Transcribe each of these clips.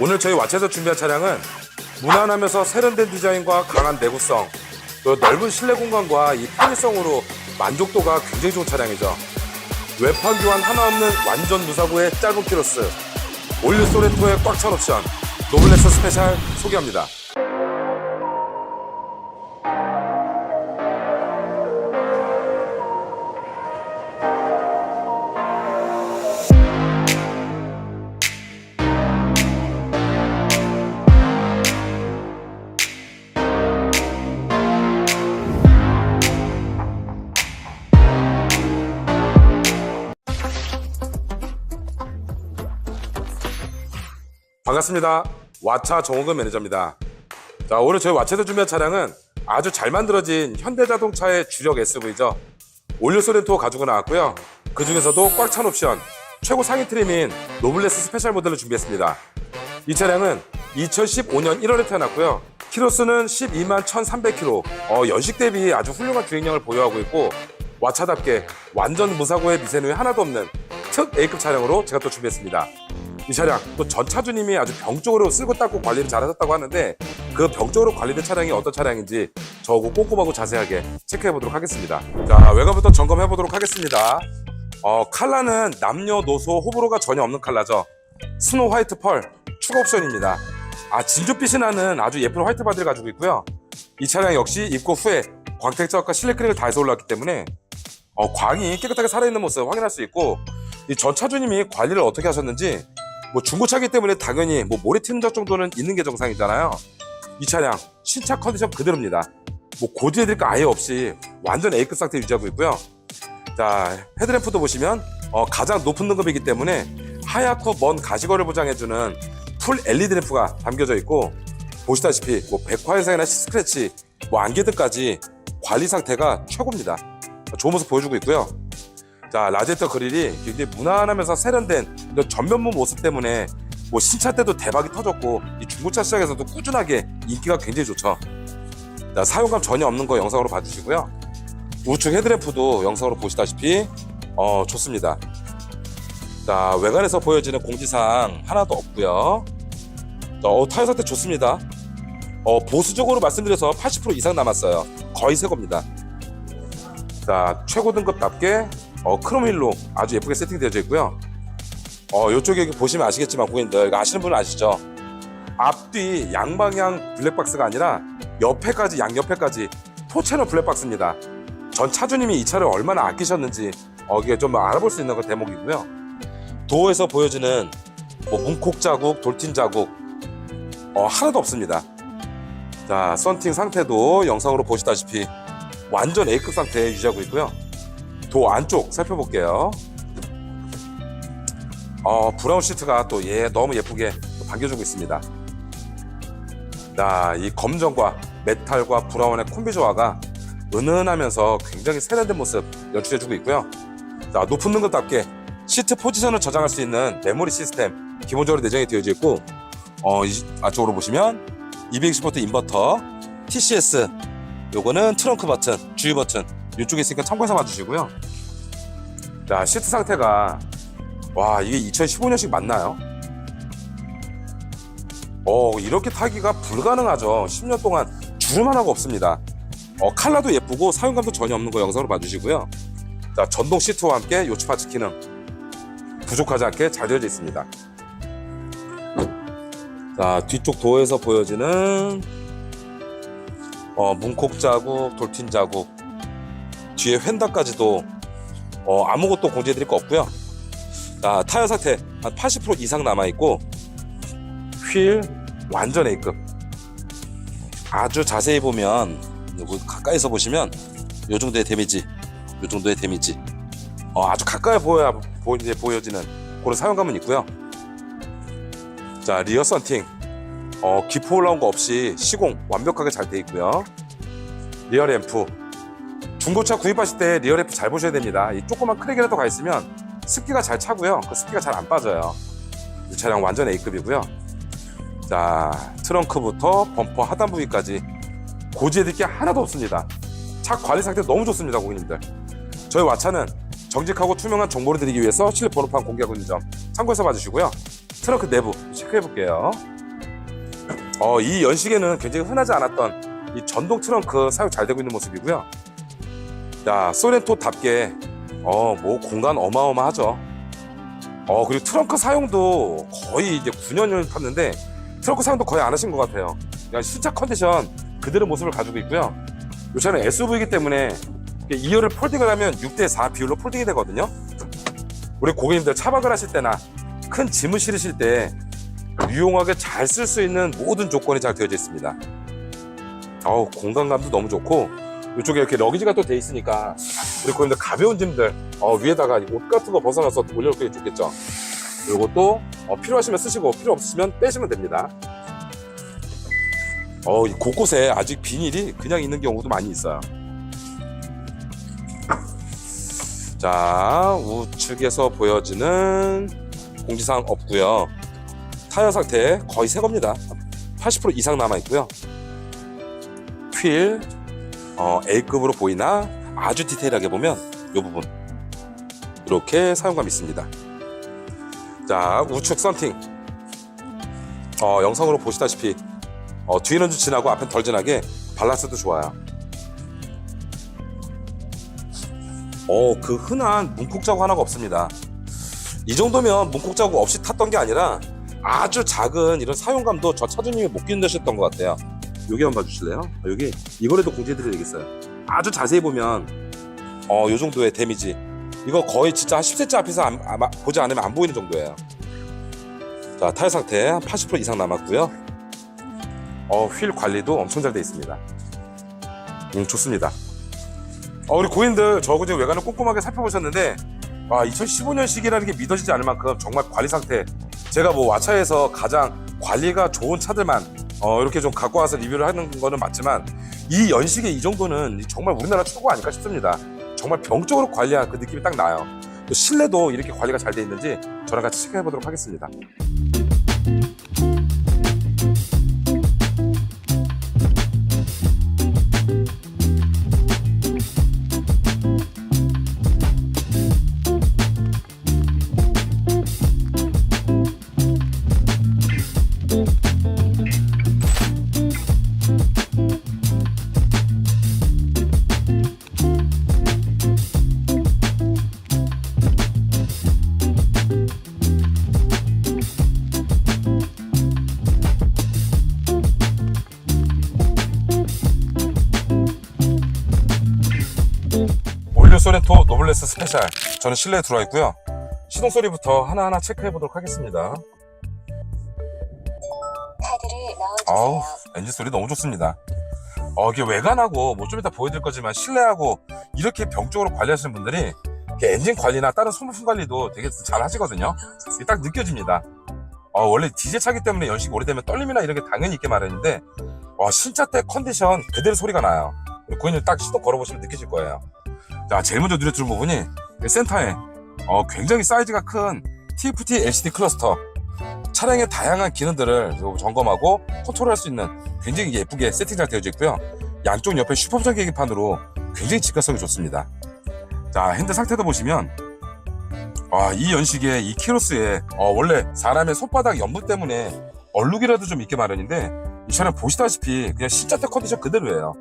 오늘 저희 와체에서 준비한 차량은 무난하면서 세련된 디자인과 강한 내구성, 또 넓은 실내 공간과 이 편의성으로 만족도가 굉장히 좋은 차량이죠. 외판 교환 하나 없는 완전 무사고의 짧은 키로스, 올류 소렌토의 꽉 찬 옵션, 노블레스 스페셜 소개합니다. 반갑습니다. 와차 정호근 매니저입니다. 자, 오늘 저희 와차에서 준비한 차량은 아주 잘 만들어진 현대자동차의 주력 SUV죠. 올류 소렌토 가지고 나왔고요. 그 중에서도 꽉 찬 옵션, 최고 상위 트림인 노블레스 스페셜 모델을 준비했습니다. 이 차량은 2015년 1월에 태어났고요. 키로수는 12만 1,300km. 어, 연식 대비 아주 훌륭한 주행량을 보유하고 있고 와차답게 완전 무사고의 미세누이 하나도 없는 특 A급 차량으로 제가 또 준비했습니다. 이 차량 또 전 차주님이 아주 병적으로 쓸고 닦고 관리를 잘하셨다고 하는데 그 병적으로 관리된 차량이 어떤 차량인지 저하고 꼼꼼하고 자세하게 체크해 보도록 하겠습니다. 자 외관부터 점검해 보도록 하겠습니다. 어, 칼라는 남녀노소 호불호가 전혀 없는 칼라죠. 스노우 화이트 펄 추가 옵션입니다. 아 진주빛이 나는 아주 예쁜 화이트 바디를 가지고 있고요. 이 차량 역시 입고 후에 광택 작업과 실내 크랙을 다해서 올라왔기 때문에 어, 광이 깨끗하게 살아있는 모습 확인할 수 있고 이 전 차주님이 관리를 어떻게 하셨는지 뭐 중고차기 때문에 당연히 뭐 모래 튼적 정도는 있는 게 정상이잖아요. 이 차량 신차 컨디션 그대로입니다. 뭐 고지해드릴 거 아예 없이 완전 A급 상태 유지하고 있고요. 자 헤드램프도 보시면 어, 가장 높은 등급이기 때문에 하얗고 먼 가시거리를 보장해주는 풀 LED 램프가 담겨져 있고 보시다시피 뭐 백화 현상이나 스크래치, 뭐 안개 등까지 관리 상태가 최고입니다. 좋은 모습 보여주고 있고요. 자 라디에이터 그릴이 굉장히 무난하면서 세련된 이런 전면부 모습 때문에 뭐 신차 때도 대박이 터졌고 이 중고차 시장에서도 꾸준하게 인기가 굉장히 좋죠. 자, 사용감 전혀 없는 거 영상으로 봐주시고요. 우측 헤드램프도 영상으로 보시다시피 어, 좋습니다. 자 외관에서 보여지는 공지사항 하나도 없고요. 자, 어, 타이어 상태 좋습니다. 어, 보수적으로 말씀드려서 80% 이상 남았어요. 거의 새 겁니다. 자 최고 등급답게 어, 크롬 휠로 아주 예쁘게 세팅되어져 있고요. 어, 이쪽에 보시면 아시겠지만 고객님들 이거 아시는 분은 아시죠? 앞뒤 양방향 블랙박스가 아니라 옆에까지 양옆에까지 토채널 블랙박스입니다. 전 차주님이 이 차를 얼마나 아끼셨는지 어, 이게 좀 알아볼 수 있는 그 대목이고요. 도어에서 보여지는 뭐 문콕 자국, 돌팀 자국 어, 하나도 없습니다. 자, 썬팅 상태도 영상으로 보시다시피 완전 A급 상태 유지하고 있고요. 도 안쪽 살펴볼게요. 어, 브라운 시트가 또얘 너무 예쁘게 또 반겨주고 있습니다. 자, 이 검정과 메탈과 브라운의 콤비 조화가 은은하면서 굉장히 세련된 모습 연출해주고 있고요. 자, 높은 등급답게 시트 포지션을 저장할 수 있는 메모리 시스템 기본적으로 내장이 되어져 있고, 어, 이 앞쪽으로 보시면 220V 인버터, TCS, 요거는 트렁크 버튼, 주유 버튼 이쪽에 있으니까 참고해서 봐주시고요. 자, 시트 상태가 와 이게 2015년식 맞나요? 어 이렇게 타기가 불가능하죠. 10년 동안 주름 하나가 없습니다. 어 칼라도 예쁘고 사용감도 전혀 없는 거 영상으로 봐주시고요. 자 전동 시트와 함께 요치 파츠 기능 부족하지 않게 잘 되어져 있습니다. 자 뒤쪽 도어에서 보여지는 어, 문콕 자국, 돌핀 자국, 뒤에 휀다까지도 어, 아무것도 공지해드릴 거 없고요. 자, 타이어 상태 한 80% 이상 남아 있고 휠 완전 A급. 아주 자세히 보면 가까이서 보시면 요 정도의 데미지, 요 정도의 데미지. 어, 아주 가까이 보여야 보, 이제 보여지는 그런 사용감은 있고요. 자, 리어 썬팅. 어, 기포 올라온 거 없이 시공 완벽하게 잘 돼 있고요. 리어 램프. 중고차 구입하실 때 리어 램프 잘 보셔야 됩니다. 이 조그만 크랙이라도 가 있으면 습기가 잘 차고요. 그 습기가 잘 안 빠져요. 이 차량 완전 A급이고요. 자, 트렁크부터 범퍼 하단 부위까지 고지해드릴 게 하나도 없습니다. 차 관리 상태 너무 좋습니다, 고객님들. 저희 와차는 정직하고 투명한 정보를 드리기 위해서 실내 번호판 공개하고 있는 점 참고해서 봐주시고요. 트렁크 내부 체크해 볼게요. 어, 이 연식에는 굉장히 흔하지 않았던 이 전동 트렁크 사용 잘 되고 있는 모습이고요. 야, 소렌토답게 어, 뭐 공간 어마어마하죠. 어, 그리고 트렁크 사용도 거의 이제 9년을 탔는데 트렁크 사용도 거의 안 하신 것 같아요. 그냥 신차 컨디션 그대로 모습을 가지고 있고요. 이 차는 SUV이기 때문에 2열을 폴딩을 하면 6대4 비율로 폴딩이 되거든요. 우리 고객님들 차박을 하실 때나 큰 짐을 실으실 때 유용하게 잘 쓸 수 있는 모든 조건이 잘 되어져 있습니다. 어우, 공간감도 너무 좋고 이쪽에 이렇게 러기지가 또 돼 있으니까 우리 고객님들 가벼운 짐들 어, 위에다가 옷 같은 거 벗어나서 올려놓기 좋겠죠. 그리고 또 어, 필요하시면 쓰시고 필요 없으시면 빼시면 됩니다. 어, 이 곳곳에 아직 비닐이 그냥 있는 경우도 많이 있어요. 자, 우측에서 보여지는 공지사항 없고요. 타이어 상태 거의 새 겁니다. 80% 이상 남아 있고요. 휠 어, A급으로 보이나 아주 디테일하게 보면 이 부분 이렇게 사용감 있습니다. 자, 우측 썬팅 어, 영상으로 보시다시피 어, 뒤는 좀 진하고 앞은 덜 진하게 밸런스도 좋아요. 어, 그 흔한 문콕 자국 하나가 없습니다. 이 정도면 문콕 자국 없이 탔던 게 아니라 아주 작은 이런 사용감도 저 차주님이 못 견디셨던 것 같아요. 여기 한번 봐주실래요? 아, 여기 이거라도 공지해드리겠어요. 아주 자세히 보면 어, 요 정도의 데미지. 이거 거의 진짜 한 10cm 앞에서 안- 아, 마- 보지 않으면 안 보이는 정도예요. 자, 타이어 상태 한 80% 이상 남았고요. 어, 휠 관리도 엄청 잘 돼 있습니다. 음, 좋습니다. 어, 우리 고인들 저거 지금 외관을 꼼꼼하게 살펴보셨는데 아, 2015년식이라는 게 믿어지지 않을 만큼 정말 관리 상태 제가 뭐 와차에서 가장 관리가 좋은 차들만 어, 이렇게 좀 갖고 와서 리뷰를 하는 거는 맞지만 이 연식에 이 정도는 정말 우리나라 최고 아닐까 싶습니다. 정말 병적으로 관리한 그 느낌이 딱 나요. 또 실내도 이렇게 관리가 잘 돼 있는지 저랑 같이 체크해 보도록 하겠습니다. 소렌토 노블레스 스페셜. 저는 실내에 들어와 있고요. 시동 소리부터 하나하나 체크해 보도록 하겠습니다. 아우. 엔진 소리 너무 좋습니다. 어 이게 외관하고 뭐 좀 이따 보여드릴 거지만 실내하고 이렇게 병적으로 관리하시는 분들이 엔진 관리나 다른 소모품 관리도 되게 잘 하시거든요. 이게 딱 느껴집니다. 어, 원래 디젤 차기 때문에 연식이 오래되면 떨림이나 이런 게 당연히 있게 마련인데 어, 신차 때 컨디션 그대로 소리가 나요. 고객님 딱 시동 걸어보시면 느끼실 거예요 자, 제일 먼저 눈에 들어온 부분이 이 센터에 어, 굉장히 사이즈가 큰 TFT LCD 클러스터 차량의 다양한 기능들을 점검하고 컨트롤할 수 있는 굉장히 예쁘게 세팅 잘 되어져 있고요. 양쪽 옆에 슈퍼전 계기판으로 굉장히 직관성이 좋습니다. 자, 핸들 상태도 보시면 아, 이 연식에 이 키로스에 어, 원래 사람의 손바닥 연무 때문에 얼룩이라도 좀 있게 마련인데 이 차량 보시다시피 그냥 신차 때 컨디션 그대로예요.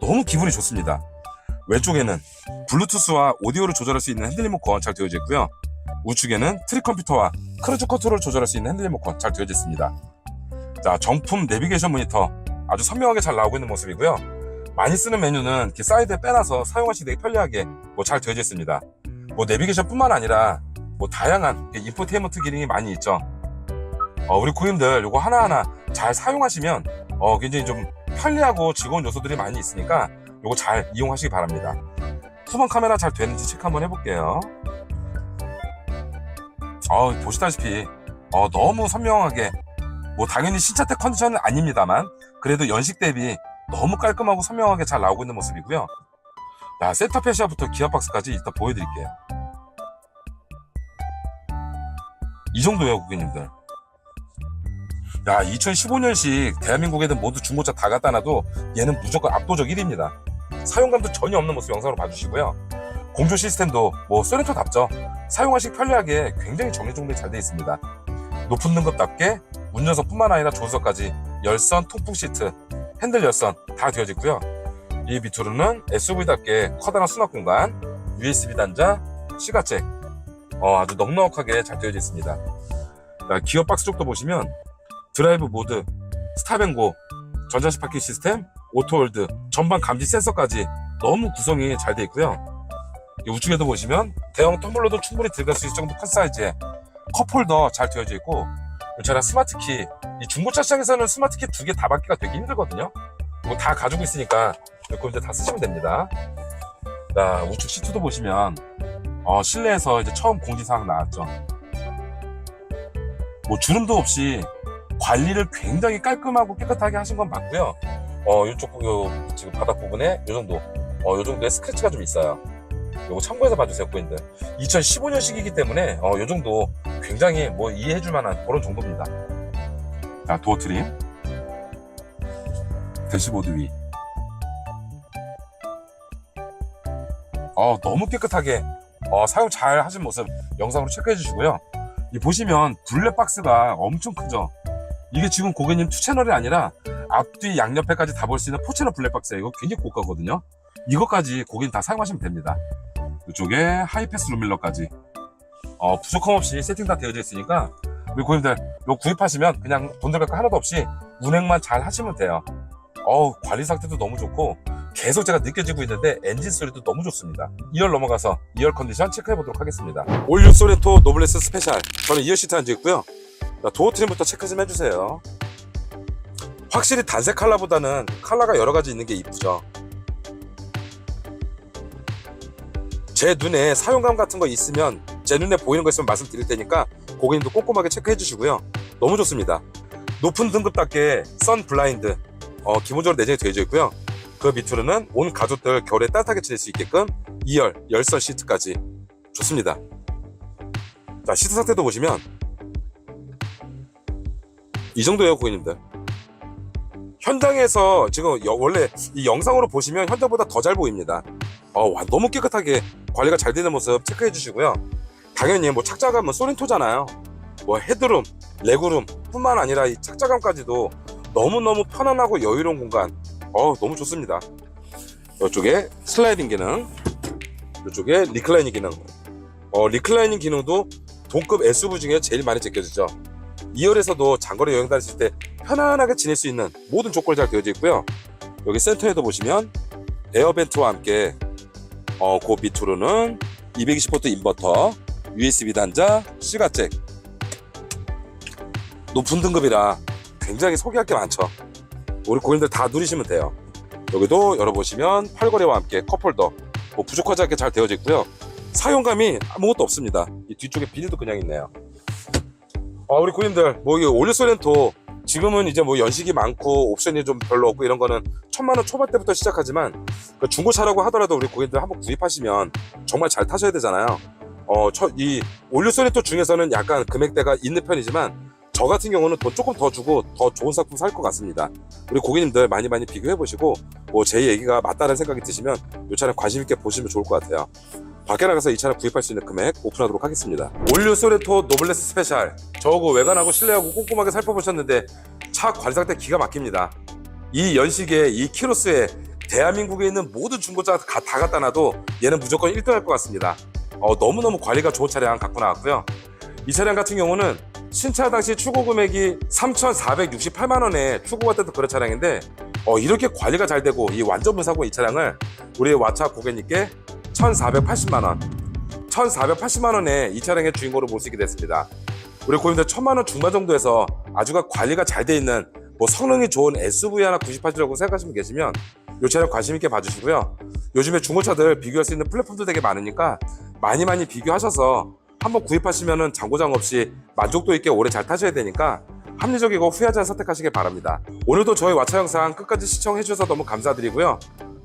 너무 기분이 좋습니다. 왼쪽에는 블루투스와 오디오를 조절할 수 있는 핸들 리모컨 잘 되어져 있고요. 우측에는 트릭 컴퓨터와 크루즈 컨트롤을 조절할 수 있는 핸들 리모컨 잘 되어져 있습니다. 자, 정품 내비게이션 모니터 아주 선명하게 잘 나오고 있는 모습이고요. 많이 쓰는 메뉴는 이렇게 사이드에 빼놔서 사용하시기 되게 편리하게 뭐 잘 되어져 있습니다. 뭐 내비게이션뿐만 아니라 뭐 다양한 인포테인먼트 기능이 많이 있죠. 어, 우리 고객님들 이거 하나하나 잘 사용하시면 어, 굉장히 좀 편리하고 즐거운 요소들이 많이 있으니까 이거 잘 이용하시기 바랍니다. 후방 카메라 잘 되는지 체크 한번 해볼게요. 어, 보시다시피 어, 너무 선명하게 뭐 당연히 신차 때 컨디션은 아닙니다만 그래도 연식 대비 너무 깔끔하고 선명하게 잘 나오고 있는 모습이고요. 자, 센터 페시아부터 기어 박스까지 이따 보여드릴게요. 이 정도예요, 고객님들. 야, 2015년식 대한민국에는 모두 중고차 다 갖다 놔도 얘는 무조건 압도적 1위입니다. 사용감도 전혀 없는 모습 영상으로 봐주시고요. 공조 시스템도 뭐 소렌토답죠. 사용하시기 편리하게 굉장히 정리정돈이 잘 되어 있습니다. 높은 등급답게 운전석뿐만 아니라 조수석까지 열선 통풍 시트, 핸들 열선 다 되어져 있고요. 이 비투르는 SUV답게 커다란 수납 공간, USB 단자, 시가잭 어, 아주 넉넉하게 잘 되어져 있습니다. 자, 기어 박스 쪽도 보시면 드라이브 모드, 스탑앤고, 전자식 파킹 시스템, 오토홀드, 전방 감지 센서까지 너무 구성이 잘 되어 있고요. 이 우측에도 보시면 대형 텀블러도 충분히 들어갈 수 있을 정도 큰 사이즈의 컵홀더 잘 되어져 있고 이 차량 스마트키 이 중고차 시장에서는 스마트키 두 개 다 받기가 되게 힘들거든요. 이거 다 가지고 있으니까 이거 이제 다 쓰시면 됩니다. 자 우측 시트도 보시면 어, 실내에서 이제 처음 공지사항 나왔죠. 뭐 주름도 없이 관리를 굉장히 깔끔하고 깨끗하게 하신 건 맞고요. 어, 이쪽 요 지금 바닥 부분에 요 정도, 어, 요 정도의 스크래치가 좀 있어요. 요거 참고해서 봐주세요, 고인들. 2015년식이기 때문에 어, 요 정도 굉장히 뭐 이해해줄 만한 그런 정도입니다. 자, 도어 트림, 대시보드 위. 어, 너무 깨끗하게 어, 사용 잘 하신 모습 영상으로 체크해 주시고요. 이 보시면 블랙 박스가 엄청 크죠. 이게 지금 고객님 투 채널이 아니라 앞뒤 양옆에까지 다 볼 수 있는 포채널 블랙 박스예요. 이거 굉장히 고가거든요. 이것까지 고객님 다 사용하시면 됩니다. 이쪽에 하이패스 룸밀러까지 어, 부족함 없이 세팅 다 되어져 있으니까 우리 고객님들 이거 구입하시면 그냥 돈 들어갈 거 하나도 없이 운행만 잘 하시면 돼요. 어우 관리 상태도 너무 좋고 계속 제가 느껴지고 있는데 엔진 소리도 너무 좋습니다. 2열 넘어가서 2열 컨디션 체크해 보도록 하겠습니다. 올류 소레토 노블레스 스페셜. 저는 2열 시트 앉아 있고요. 자, 도어 트림부터 체크 좀 해주세요. 확실히 단색 컬러보다는 컬러가 여러 가지 있는 게 이쁘죠. 제 눈에 사용감 같은 거 있으면 제 눈에 보이는 거 있으면 말씀드릴 테니까 고객님도 꼼꼼하게 체크해 주시고요. 너무 좋습니다. 높은 등급답게 선 블라인드 어, 기본적으로 내장이 되어져 있고요. 그 밑으로는 온 가족들 겨울에 따뜻하게 지낼 수 있게끔 2열 열선 시트까지 좋습니다. 자 시트 상태도 보시면 이 정도예요 고객님들. 현장에서 지금 여- 원래 이 영상으로 보시면 현장보다 더 잘 보입니다. 어, 와, 너무 깨끗하게 관리가 잘 되는 모습 체크해 주시고요. 당연히 뭐 착자감은 소렌토잖아요. 뭐 헤드룸, 레그룸 뿐만 아니라 이 착자감까지도 너무너무 편안하고 여유로운 공간. 어, 너무 좋습니다. 이쪽에 슬라이딩 기능, 이쪽에 리클라이닝 기능. 어, 리클라이닝 기능도 동급 SUV 중에 제일 많이 제껴지죠. 2열에서도 장거리 여행 다니실 때 편안하게 지낼 수 있는 모든 조건이 잘 되어져 있고요. 여기 센터에도 보시면 에어벤트와 함께 어, 그 밑으로는 220V 인버터, USB 단자, 시가잭 높은 등급이라 굉장히 소개할 게 많죠. 우리 고객님들 다 누리시면 돼요. 여기도 열어보시면 팔걸이와 함께 컵홀더 뭐 부족하지 않게 잘 되어져 있고요. 사용감이 아무것도 없습니다. 이 뒤쪽에 비닐도 그냥 있네요. 아, 우리 고객님들 뭐 이 올리소렌토 지금은 이제 뭐 연식이 많고 옵션이 좀 별로 없고 이런 거는 천만 원 초반대부터 시작하지만 그 중고차라고 하더라도 우리 고객님들 한번 구입하시면 정말 잘 타셔야 되잖아요. 어, 저, 이 올리소렌토 중에서는 약간 금액대가 있는 편이지만 저 같은 경우는 돈 조금 더 주고 더 좋은 상품 살 것 같습니다. 우리 고객님들 많이 많이 비교해 보시고 뭐 제 얘기가 맞다는 생각이 드시면 이 차량 관심 있게 보시면 좋을 것 같아요. 밖에 나가서 이 차량 구입할 수 있는 금액 오픈하도록 하겠습니다. 올류 소레토 노블레스 스페셜 저거 외관하고 실내하고 꼼꼼하게 살펴보셨는데 차 관리 상태 기가 막힙니다. 이 연식에 이 키로수에 대한민국에 있는 모든 중고차 다, 다 갖다 놔도 얘는 무조건 1등 할 것 같습니다. 어, 너무너무 관리가 좋은 차량 갖고 나왔고요. 이 차량 같은 경우는 신차 당시 출고 금액이 3,468만 원에 출고가 됐던 그런 차량인데 어, 이렇게 관리가 잘 되고 이 완전 무사고 이 차량을 우리 와차 고객님께 1,480만 원, 1,480만 원에 이 차량의 주인공으로 모시게 됐습니다. 우리 고객님들 천만 원 중반 정도에서 아주가 관리가 잘 돼 있는 뭐 성능이 좋은 SUV 하나 구입하시려고 생각하시면 계시면 이 차량 관심 있게 봐주시고요. 요즘에 중고차들 비교할 수 있는 플랫폼도 되게 많으니까 많이 많이 비교하셔서 한번 구입하시면은 장고장 없이 만족도 있게 오래 잘 타셔야 되니까 합리적이고 후회하지 않은 선택하시길 바랍니다. 오늘도 저희 와차 영상 끝까지 시청해 주셔서 너무 감사드리고요.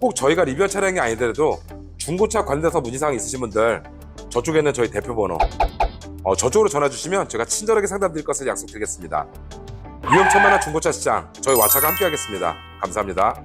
꼭 저희가 리뷰할 차량이 아니더라도 중고차 관련돼서 문의사항 있으신 분들 저쪽에는 저희 대표 번호 어, 저쪽으로 전화 주시면 제가 친절하게 상담 드릴 것을 약속드리겠습니다. 위험천만한 중고차 시장 저희 와차가 함께 하겠습니다. 감사합니다.